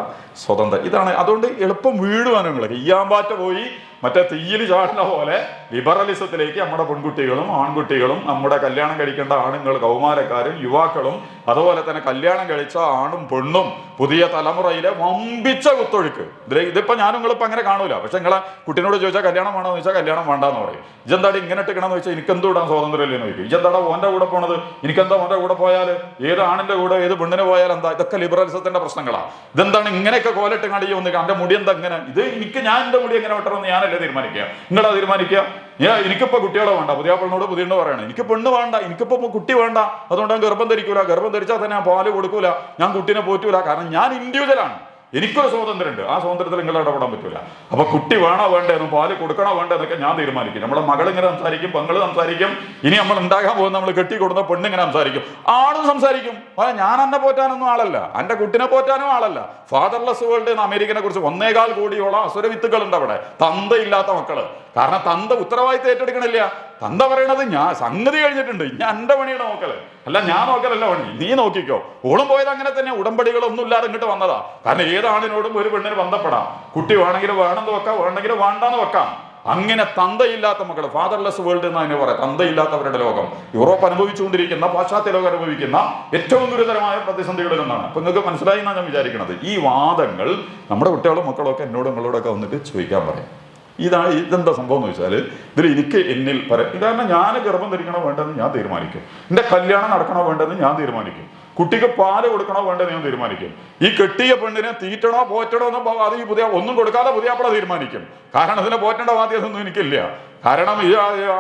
സ്വതന്ത്ര. ഇതാണ് അതുകൊണ്ട് എളുപ്പം വീഴുവാനും ഈയാമ്പാറ്റ പോയി മറ്റേ തീയിൽ ചാടുന്ന പോലെ ലിബറലിസത്തിലേക്ക് നമ്മുടെ പെൺകുട്ടികളും ആൺകുട്ടികളും നമ്മുടെ കല്യാണം കഴിക്കേണ്ട ആണുങ്ങൾ കൗമാരക്കാരും യുവാക്കളും അതുപോലെ തന്നെ കല്യാണം കഴിച്ച ആണും പെണ്ണും പുതിയ തലമുറയിലെ വമ്പിച്ച കുത്തൊഴുക്ക്. ഇതിപ്പോ ഞാനും നിങ്ങളിപ്പോ അങ്ങനെ കാണൂല. പക്ഷെ നിങ്ങളെ കുട്ടീനോട് ചോദിച്ചാൽ കല്യാണം വേണമെന്ന് ചോദിച്ചാൽ കല്യാണം വേണ്ടെന്ന് പറയും. ഇജെന്താടി ഇങ്ങനെ ഇട്ടിക്കണമെന്ന് ചോദിച്ചാൽ എനിക്ക് എന്ത് സ്വാതന്ത്ര്യമില്ലെന്ന് ചോദിക്കും. ഇജെന്താടാ ഓന്റെ കൂടെ പോണത്? എനിക്കെന്താ ഓന്റെ കൂടെ പോയാൽ ഏത് ആണിന്റെ കൂടെ ഏത് പെണ്ണിന് പോയാൽ എന്താ? ഇതൊക്കെ ലിബറലിസത്തിന്റെ പ്രശ്നങ്ങളാ. ഇതെന്താണ് ഇങ്ങനെയൊക്കെ കോലിട്ട് കണ്ടി വന്നിട്ട് എന്റെ മുടി എന്താ ഇങ്ങനെ? ഇത് എനിക്ക് ഞാൻ എന്റെ മുടി എങ്ങനെ വെട്ടണമെന്ന് ഞാനല്ലേ തീരുമാനിക്കുക? നിങ്ങളാ തീരുമാനിക്കുക? ഞാൻ എനിക്കിപ്പോ കുട്ടികളെ വേണ്ട. പുതിയ പെണ്ണോട് പുതിയ പറയണം. എനിക്ക് പെണ്ണ് വേണ്ട. എനിക്കിപ്പോ കുട്ടി വേണ്ട. അതുകൊണ്ട് ഞാൻ ഗർഭം ധരിക്കൂല. ഗർഭം ധരിച്ചാൽ തന്നെ ഞാൻ പാൽ കൊടുക്കൂല. ഞാൻ കുട്ടീനെ പോറ്റൂല. കാരണം ഞാൻ ഇൻഡിവിജ്വലാണ് എനിക്കൊരു സ്വാതന്ത്ര്യമുണ്ട്. ആ സ്വാതന്ത്ര്യത്തിൽ നിങ്ങൾ ഇടപെടാൻ പറ്റില്ല അപ്പൊ കുട്ടി വേണോ വേണ്ടെന്നും പാൽ കൊടുക്കണോ വേണ്ടേ? എന്നൊക്കെ ഞാൻ തീരുമാനിക്കും. നമ്മളെ മകൾ ഇങ്ങനെ സംസാരിക്കും പെങ്ങൾ സംസാരിക്കും. ഇനി നമ്മൾ ഉണ്ടാകാൻ പോകുന്ന നമ്മൾ കെട്ടി കൊടുത്ത പെണ്ണിങ്ങനെ സംസാരിക്കും. ആളും സംസാരിക്കും. ഞാൻ എന്നെ പോറ്റാനൊന്നും ആളല്ല. എന്റെ കുട്ടിനെ പോറ്റാനും ആളല്ല. ഫാദർലെസ് വേൾഡ് എന്ന് അമേരിക്കനെ കുറിച്ച് ഒന്നേകാൽ കോടിയോളം അസുര ഉണ്ട് അവിടെ. തന്തയില്ലാത്ത മക്കൾ. കാരണം തന്ത ഉത്തരവാദിത്തം ഏറ്റെടുക്കണില്ല. തന്ത പറയണത് ഞാൻ സംഗതി കഴിഞ്ഞിട്ടുണ്ട്. ഞാൻ എന്റെ പണിയുടെ നോക്കൽ. അല്ല ഞാൻ നോക്കലല്ല പണി. നീ നോക്കിക്കോ. ഓളും പോയത് അങ്ങനെ തന്നെ. ഉടമ്പടികളൊന്നും ഇല്ലാതെ ഇങ്ങോട്ട് വന്നതാ. കാരണം ഏതാണിനോടും ഒരു പെണ്ണിന് ബന്ധപ്പെടാം. കുട്ടി വേണമെങ്കിൽ വേണമെന്ന് വെക്കാം വേണമെങ്കിൽ വേണ്ടാന്ന് വെക്കാം. അങ്ങനെ തന്തയില്ലാത്ത മക്കൾ ഫാദർലെസ് വേൾഡ് എന്ന് തന്നെ പറയാം. തന്തയില്ലാത്തവരുടെ ലോകം. യൂറോപ്പ് അനുഭവിച്ചുകൊണ്ടിരിക്കുന്ന പാശ്ചാത്യ ലോകം അനുഭവിക്കുന്ന ഏറ്റവും ഗുരുതരമായ പ്രതിസന്ധികളിൽ ഒന്നാണ്. അപ്പൊ നിങ്ങൾക്ക് മനസ്സിലായി എന്നാണ് ഞാൻ വിചാരിക്കുന്നത് ഈ വാദങ്ങൾ നമ്മുടെ കുട്ടികളും മക്കളും ഒക്കെ എന്നോട് നിങ്ങളോടൊക്കെ വന്നിട്ട് ചോദിക്കാൻ പറയും. ഇതാണ് ഇതെന്താ സംഭവം എന്ന് വെച്ചാൽ ഇതിൽ എനിക്ക് എന്നിൽ പറയാം. ഇതാണ് ഞാൻ ഗർഭം ധരിക്കണോ വേണ്ടെന്ന് ഞാൻ തീരുമാനിക്കും. എന്റെ കല്യാണം നടക്കണോ വേണ്ടെന്ന് ഞാൻ തീരുമാനിക്കും. കുട്ടിക്ക് പാൽ കൊടുക്കണോ വേണ്ടെന്ന് ഞാൻ തീരുമാനിക്കും. ഈ കെട്ടിയ പെണ്ണിനെ തീറ്റണോ പോറ്റണോ എന്ന് അത് ഈ പുതിയ ഒന്നും കൊടുക്കാതെ പുതിയ പുതിയാപ്പള തീരുമാനിക്കും. കാരണം അതിനെ പോറ്റേണ്ട ബാധ്യതയൊന്നും എനിക്കില്ല. കാരണം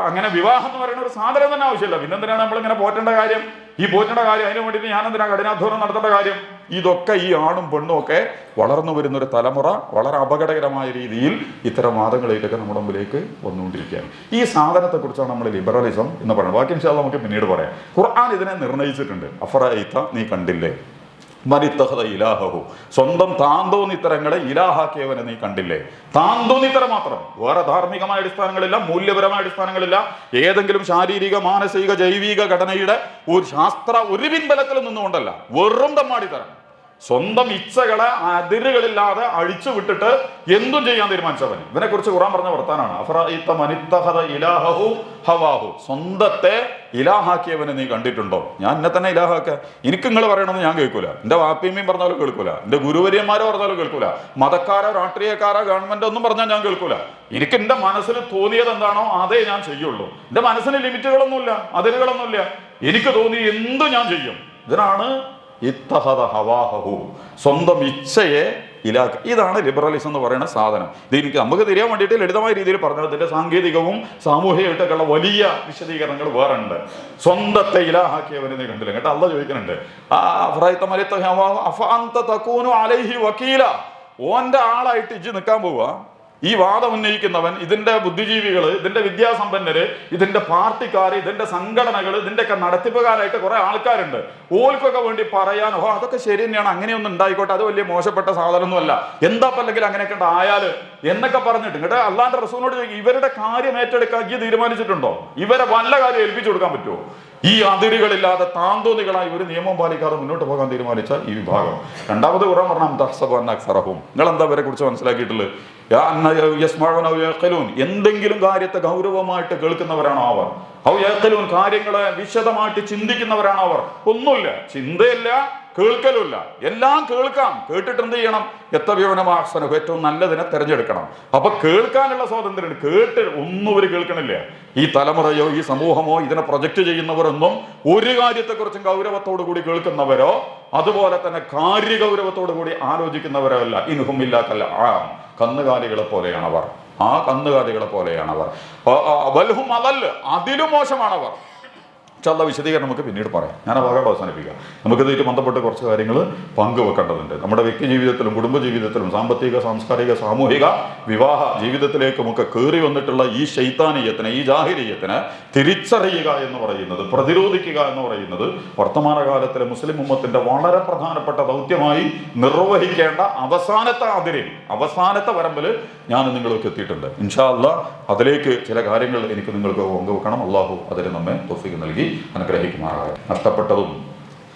അങ്ങനെ വിവാഹം എന്ന് പറയുന്ന ഒരു സാധനം തന്നെ ആവശ്യമില്ല. പിന്നെന്തിനാണ് നമ്മൾ ഇങ്ങനെ പോറ്റേണ്ട കാര്യം? ഈ പോറ്റേണ്ട കാര്യം അതിന് വേണ്ടിയിട്ട് ഞാൻ എന്തിനാ കഠിനാധ്വാനം നടത്തേണ്ട കാര്യം? ഇതൊക്കെ ഈ ആണും പെണ്ണും ഒക്കെ വളർന്നു വരുന്ന ഒരു തലമുറ വളരെ അപകടകരമായ രീതിയിൽ ഇത്തരം വാദങ്ങളിലേക്കൊക്കെ നമ്മുടെ മുമ്പിലേക്ക് വന്നുകൊണ്ടിരിക്കുകയാണ്. ഈ സാധനത്തെക്കുറിച്ചാണ് നമ്മൾ ലിബറലിസം എന്ന് പറയുന്നത്. ബാക്കി നമുക്ക് പിന്നീട് പറയാം. ഖുർആൻ ഇതിനെ നിർണയിച്ചിട്ടുണ്ട്. അഫറ നീ കണ്ടില്ലേ? മരിത്തഹത ഇലാഹു സ്വന്തം താന്തോന്നിത്തരങ്ങളെ ഇലാഹാക്കിയവനെ നീ കണ്ടില്ലേ? താന്തോന്നിത്തരം മാത്രം. വേറെ ധാർമ്മികമായ അടിസ്ഥാനങ്ങളില്ല മൂല്യപരമായ അടിസ്ഥാനങ്ങളില്ല. ഏതെങ്കിലും ശാരീരിക മാനസിക ജൈവിക ഘടനയുടെ ഒരു ശാസ്ത്ര ഒരു പിൻബലത്തിൽ നിന്നുകൊണ്ടല്ല വെറും തമ്മാടിത്തരം. സ്വന്തം ഇച്ഛകളെ അതിരുകളില്ലാതെ അഴിച്ചു വിട്ടിട്ട് എന്തും ചെയ്യാൻ തീരുമാനിച്ചവൻ ഇവനെ കുറിച്ച് ഖുറാൻ പറഞ്ഞ വർത്താനാണ്. ഹവാഹു. സ്വന്തത്തെ ഇലാഹാക്കിയവനെ നീ കണ്ടിട്ടുണ്ടോ? ഞാൻ എന്നെ തന്നെ ഇലാഹാക്ക. എനിക്ക് നിങ്ങൾ പറയണമെന്ന് ഞാൻ കേൾക്കൂല. എന്റെ വാപ്പിയമ്മയും പറഞ്ഞാലും കേൾക്കൂല. എന്റെ ഗുരുവര്യന്മാരോ പറഞ്ഞാലും കേൾക്കൂല. മതക്കാരോ രാഷ്ട്രീയക്കാരോ ഗവൺമെന്റ് ഒന്നും പറഞ്ഞാൽ ഞാൻ കേൾക്കൂല. എനിക്ക് എന്റെ മനസ്സിൽ തോന്നിയത് എന്താണോ അതേ ഞാൻ ചെയ്യുള്ളൂ. എന്റെ മനസ്സിന് ലിമിറ്റുകളൊന്നുമില്ല അതിരുകളൊന്നുമില്ല. എനിക്ക് തോന്നി എന്ത് ഞാൻ ചെയ്യും. ഇതിനാണ് ഇത്തഹദ ഹവാഹു. സ്വന്തം ഇച്ഛയെ ഇലാക്ക. ഇതാണ് ലിബറലിസം എന്ന് പറയുന്ന സാധനം. ഇത് എനിക്ക് നമുക്ക് തിരിയാൻ വേണ്ടിയിട്ട് ലളിതമായ രീതിയിൽ പറഞ്ഞത് ഇതിന്റെ സാങ്കേതികവും സാമൂഹികമായിട്ടൊക്കെയുള്ള വലിയ വിശദീകരണങ്ങൾ വേറെ ഉണ്ട് സ്വന്തത്തെ ഇലാഹാക്കിയവരെ നീ കണ്ടില്ല? കേട്ടോ അല്ല ചോദിക്കുന്നുണ്ട്. ആ അലൈഹി വക്കീല ഓന്റെ ആളായിട്ട് ഇജ്ജ് നിൽക്കാൻ പോവുക ഈ വാദം ഉന്നയിക്കുന്നവൻ ഇതിന്റെ ബുദ്ധിജീവികൾ ഇതിന്റെ വിദ്യാസമ്പന്നര് ഇതിന്റെ പാർട്ടിക്കാർ ഇതിന്റെ സംഘടനകൾ ഇതിന്റെയൊക്കെ നടത്തിപ്പുകാരായിട്ട് കുറെ ആൾക്കാരുണ്ട്. ഓൽക്കൊക്കെ വേണ്ടി പറയാൻ ഓ അതൊക്കെ ശരി തന്നെയാണ് അങ്ങനെയൊന്നും ഉണ്ടായിക്കോട്ടെ അത് വലിയ മോശപ്പെട്ട സാധനമൊന്നുമല്ല. എന്താ അല്ലെങ്കിൽ അങ്ങനെയൊക്കെ ആയാൽ എന്നൊക്കെ പറഞ്ഞിട്ട് ഇങ്ങോട്ട് അള്ളാന്റെ റസൂനോട് ചോദിക്കും ഇവരുടെ കാര്യം ഏറ്റെടുക്കാൻ തീരുമാനിച്ചിട്ടുണ്ടോ? ഇവരെ വല്ല കാര്യം ഏൽപ്പിച്ചു കൊടുക്കാൻ പറ്റുമോ ഈ അതിരുകളില്ലാതെ താന്തോന്നികളായി ഒരു നിയമം പാലിക്കാതെ മുന്നോട്ട് പോകാൻ തീരുമാനിച്ച ഈ വിഭാഗം. രണ്ടാമത് ഖുറാൻ പറഞ്ഞ അക്സറഹും. നിങ്ങൾ എന്താ അവരെ കുറിച്ച് മനസ്സിലാക്കിയിട്ടുള്ളത്. എന്തെങ്കിലും കാര്യത്തെ ഗൗരവമായിട്ട് കേൾക്കുന്നവരാണോ അവർ. ഔ യഖിലൂൻ കാര്യങ്ങളെ വിശദമായിട്ട് ചിന്തിക്കുന്നവരാണോ അവർ. ഒന്നുമില്ല. ചിന്തയില്ല. കേൾക്കലുമില്ല. എല്ലാം കേൾക്കാം. കേട്ടിട്ട് എന്ത് ചെയ്യണം എത്തവ്യവനമാസനം ഏറ്റവും നല്ലതിനെ തിരഞ്ഞെടുക്കണം. അപ്പൊ കേൾക്കാനുള്ള സ്വാതന്ത്ര്യമുണ്ട്. കേട്ട് ഒന്നും ഒരു കേൾക്കണില്ല. ഈ തലമുറയോ ഈ സമൂഹമോ ഇതിനെ പ്രൊജക്റ്റ് ചെയ്യുന്നവരൊന്നും ഒരു കാര്യത്തെക്കുറിച്ചും ഗൗരവത്തോടു കൂടി കേൾക്കുന്നവരോ അതുപോലെ തന്നെ കാര്യ കാര്യഗൗരവത്തോടു കൂടി ആലോചിക്കുന്നവരോ അല്ല ഇൻഹുമില്ലാക്കല്ല ആ. കന്നുകാലികളെ പോലെയാണവർ. ആ കന്നുകാലികളെ പോലെയാണവർ. ആ, അതല്ല അതിലും മോശമാണവർ. ചല്ല വിശദീകരണം നമുക്ക് പിന്നീട് പറയാം. ഞാൻ ഭാഗം അവസാനിപ്പിക്കാം. നമുക്കിതായിട്ട് ബന്ധപ്പെട്ട് കുറച്ച് കാര്യങ്ങൾ പങ്കുവെക്കേണ്ടതുണ്ട്. നമ്മുടെ വ്യക്തി ജീവിതത്തിലും കുടുംബ ജീവിതത്തിലും സാമ്പത്തിക സാംസ്കാരിക സാമൂഹിക വിവാഹ ജീവിതത്തിലേക്കുമൊക്കെ കയറി വന്നിട്ടുള്ള ഈ ശൈതാനീയത്തിന് ഈ ജാഹിരീയത്തിന് തിരിച്ചറിയുക എന്ന് പറയുന്നത് പ്രതിരോധിക്കുക എന്ന് പറയുന്നത് വർത്തമാനകാലത്തിലെ മുസ്ലിം ഉമ്മത്തിന്റെ വളരെ പ്രധാനപ്പെട്ട ദൗത്യമായി നിർവഹിക്കേണ്ട അവസാനത്തെ അതിരിൽ അവസാനത്തെ വരമ്പിൽ ഞാൻ നിങ്ങളൊക്കെ എത്തിയിട്ടുണ്ട്. ഇൻഷാല്ല അതിലേക്ക് ചില കാര്യങ്ങൾ എനിക്ക് നിങ്ങൾക്ക് പങ്കുവെക്കണം. അള്ളാഹു അതിന് നമ്മെ തൊഫിക്ക് നൽകി. അനുഗ്രഹിക്കുമാറാകട്ടെ. നഷ്ടപ്പെട്ടതും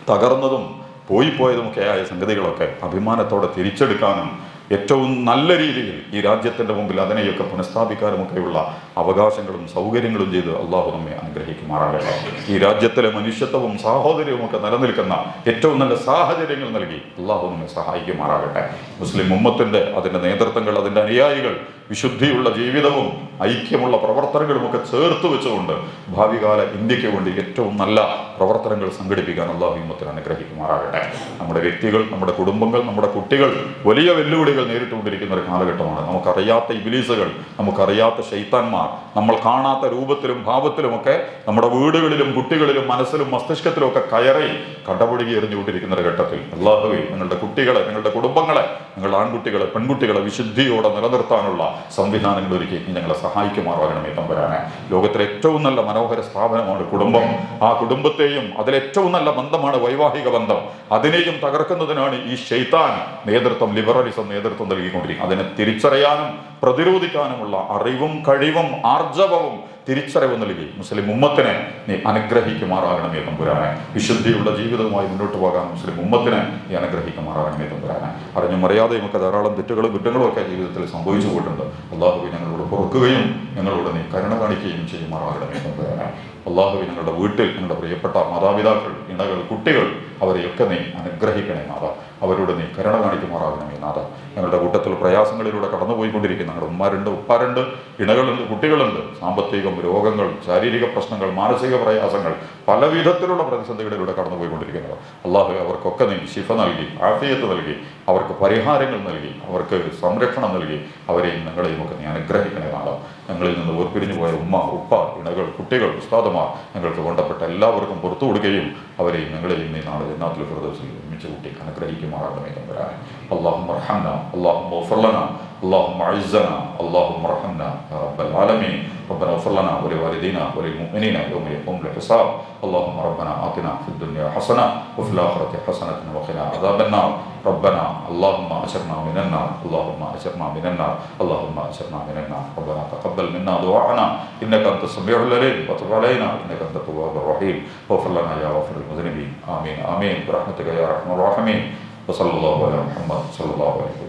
തകർന്നതും പോയി പോയതുമൊക്കെ ആയ സംഗതികളൊക്കെ അഭിമാനത്തോടെ തിരിച്ചെടുക്കാനും ഏറ്റവും നല്ല രീതിയിൽ ഈ രാജ്യത്തിന്റെ മുമ്പിൽ അതിനെയൊക്കെ പുനഃസ്ഥാപിക്കാനുമൊക്കെയുള്ള അവകാശങ്ങളും സൗകര്യങ്ങളും ചെയ്ത് അള്ളാഹു നമ്മെ അനുഗ്രഹിക്കുമാറാകട്ടെ. ഈ രാജ്യത്തിലെ മനുഷ്യത്വവും സാഹോദര്യവും ഒക്കെ നിലനിൽക്കുന്ന ഏറ്റവും നല്ല സാഹചര്യങ്ങൾ നൽകി അള്ളാഹു നമ്മെ സഹായിക്കുമാറാകട്ടെ. മുസ്ലിം ഉമ്മത്തിന്റെ അതിന്റെ നേതൃത്വങ്ങൾ അതിന്റെ അനുയായികൾ വിശുദ്ധിയുള്ള ജീവിതവും ഐക്യമുള്ള പ്രവർത്തനങ്ങളും ഒക്കെ ചേർത്ത് വെച്ചുകൊണ്ട് ഭാവികാല ഇന്ത്യയ്ക്ക് വേണ്ടി ഏറ്റവും നല്ല പ്രവർത്തനങ്ങൾ സംഘടിപ്പിക്കാൻ അള്ളാഹു ഉമ്മത്തിന് അനുഗ്രഹിക്കുമാറാകട്ടെ. നമ്മുടെ വ്യക്തികൾ നമ്മുടെ കുടുംബങ്ങൾ നമ്മുടെ കുട്ടികൾ വലിയ വെല്ലുവിളികൾ നേരിട്ടുകൊണ്ടിരിക്കുന്ന ഒരു കാലഘട്ടമാണ്. നമുക്കറിയാത്ത ഇബിലീസുകൾ നമുക്കറിയാത്ത ശൈത്താന്മാർ നമ്മൾ കാണാത്ത രൂപത്തിലും ഭാവത്തിലുമൊക്കെ നമ്മുടെ വീടുകളിലും കുട്ടികളിലും മനസ്സിലും മസ്തിഷ്കത്തിലും ഒക്കെ കയറി കടപുഴകി എറിഞ്ഞുകൊണ്ടിരിക്കുന്ന ഒരു ഘട്ടത്തിൽ അള്ളാഹുവെ നിങ്ങളുടെ കുട്ടികളെ നിങ്ങളുടെ കുടുംബങ്ങളെ നിങ്ങളുടെ ആൺകുട്ടികളെ പെൺകുട്ടികളെ വിശുദ്ധിയോടെ നിലനിർത്താനുള്ള സംവിധാനങ്ങൾ ഒരുക്കി ഞങ്ങളെ സഹായിക്കുമാറാകണമേ തമ്പുരാനെ. ലോകത്തിലെ ഏറ്റവും നല്ല മനോഹര സ്ഥാപനമാണ് കുടുംബം. ആ കുടുംബത്തെയും അതിലേറ്റവും നല്ല ബന്ധമാണ് വൈവാഹിക ബന്ധം. അതിനെയും തകർക്കുന്നതിനാണ് ഈ ഷെയ്ത്താൻ നേതൃത്വം ലിബറലിസം നേതൃത്വം നൽകിക്കൊണ്ടിരിക്കുന്നത്. അതിനെ തിരിച്ചറിയാനും പ്രതിരോധിക്കാനുമുള്ള അറിവും കഴിവും ആർജവവും തിരിച്ചറിവ് നൽകി. മുസ്ലിം ഉമ്മത്തിനെ നീ അനുഗ്രഹിക്കുമാറാകണമേ തമ്പുരാനെ. വിശുദ്ധിയുള്ള ജീവിതവുമായി മുന്നോട്ട് പോകാൻ മുസ്ലിം ഉമ്മത്തിനെ നീ അനുഗ്രഹിക്കുമാറാകണമേ തമ്പുരാനെ. അറിഞ്ഞും മറിയാതെയും ഒക്കെ ധാരാളം തെറ്റുകളും കുറ്റങ്ങളും ഒക്കെ ജീവിതത്തിൽ സംഭവിച്ചു പോയിട്ടുണ്ട്. അള്ളാഹുബി ഞങ്ങളോട് പുറക്കുകയും ഞങ്ങളോട് നീ കരുണ കാണിക്കുകയും ചെയ്യുമാറാകണമേ തമ്പുരാനെ. അള്ളാഹുബി ഞങ്ങളുടെ വീട്ടിൽ ഞങ്ങളുടെ പ്രിയപ്പെട്ട മാതാപിതാക്കൾ ഇണകൾ കുട്ടികൾ അവരെയൊക്കെ നീ അനുഗ്രഹിക്കണേ നാഥ അവരോട് നീ കരുണ കാണിക്കുമാറാകണമേ നാഥ ഞങ്ങളുടെ കൂട്ടത്തിൽ പ്രയാസങ്ങളിലൂടെ കടന്നുപോയിക്കൊണ്ടിരിക്കുന്ന ഞങ്ങളുടെ ഉമ്മാരുണ്ട് ഉപ്പാരുണ്ട് ഇണകളുണ്ട് കുട്ടികളുണ്ട്. സാമ്പത്തികം രോഗങ്ങൾ ശാരീരിക പ്രശ്നങ്ങൾ മാനസിക പ്രയാസങ്ങൾ പല വിധത്തിലുള്ള പ്രതിസന്ധികളിലൂടെ കടന്നുപോയിക്കൊണ്ടിരിക്കുന്നത് അള്ളാഹു അവർക്കൊക്കെ നീ ശിഫ നൽകി ആഫിയത്ത് നൽകി അവർക്ക് പരിഹാരങ്ങൾ നൽകി അവർക്ക് സംരക്ഷണം നൽകി അവരെയും ഞങ്ങളെയും ഒക്കെ നീ അനുഗ്രഹിക്കണേ നാളെ ഞങ്ങളിൽ നിന്ന് വേർപിരിഞ്ഞു പോയ ഉമ്മ ഉപ്പ ഇണകൾ കുട്ടികൾ ഉസ്താദമാർ ഞങ്ങൾക്ക് വേണ്ടപ്പെട്ട എല്ലാവർക്കും പുറത്തു കൊടുക്കുകയും അവരെയും ഞങ്ങളെയും നീ നാളെ എന്നാത്തിൽ ഫിറദോസിൽ ഒരുമിച്ച് കൂട്ടി അനുഗ്രഹിക്കുമാറാകണമേ തമ്പുരാൻ അള്ളാഹു മർഹന്ന അള്ളാഹു മൊഫർലന അള്ളാഹു മഴസന അള്ളാഹു മർഹന്ന റബ്ബൽ ആലമീൻ. ربنا اغفر لنا ولوالدينا وللمؤمنين يوم يقوم الحساب. اللهم ربنا آتنا في الدنيا حسنة وفي الآخرة حسنة وقنا عذاب النار. ربنا اللهم أجرنا من النار. اللهم أجرنا من النار. اللهم أجرنا من النار. ربنا تقبل منا دعاءنا. إنك أنت السميع العليم. وتب علينا. إنك أنت التواب الرحيم. واغفر لنا يا غافر المذنبين. آمين. آمين. برحمتك يا أرحم الراحمين. وصلى الله على محمد. صلى الله عليه وسلم.